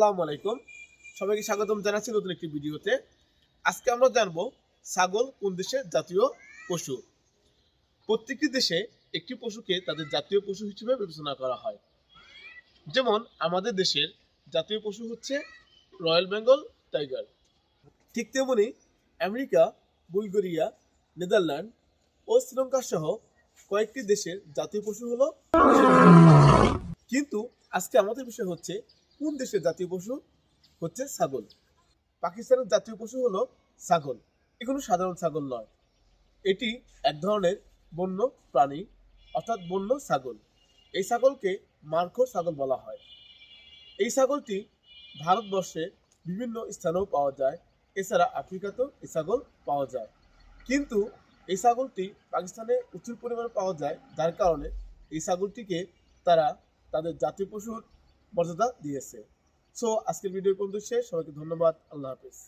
আসসালামু আলাইকুম। সবাইকে স্বাগতম জানাচ্ছি নতুন একটি ভিডিওতে। আজকে আমরা জানব ছাগল কোন দেশের জাতীয় পশু। প্রত্যেকটি দেশে একটি পশুকে তাদের জাতীয় পশু হিসেবে বিবেচনা করা হয়। যেমন, আমাদের দেশের জাতীয় পশু হচ্ছে রয়্যাল বেঙ্গল টাইগার। ঠিক তেমনি আমেরিকা, বুলগেরিয়া, নেদারল্যান্ড ও শ্রীলঙ্কা সহ কয়েকটি দেশের জাতীয় পশু হলো কিন্তু আজকে আমাদের বিষয় হচ্ছে কোন দেশের জাতীয় পশু? হচ্ছে ছাগল। পাকিস্তানের জাতীয় পশু হলো ছাগল। এ কোনো সাধারণ ছাগল নয়। এটি এক ধরনের বন্য প্রাণী, অর্থাৎ বন্য ছাগল। এই ছাগলকে মার্কো ছাগল বলা হয়। এই ছাগলটি ভারতবর্ষে বিভিন্ন স্থানেও পাওয়া যায়। এছাড়া আফ্রিকাতেও এই ছাগল পাওয়া যায়। কিন্তু এই ছাগলটি পাকিস্তানে প্রচুর পরিমাণে পাওয়া যায়। যার কারণে এই ছাগলটিকে তারা তাদের জাতীয় পশুর মর্যাদা দিয়েছে। সো আজকের ভিডিও পর্যন্ত শেষ। সবাইকে ধন্যবাদ। আল্লাহ হাফিজ।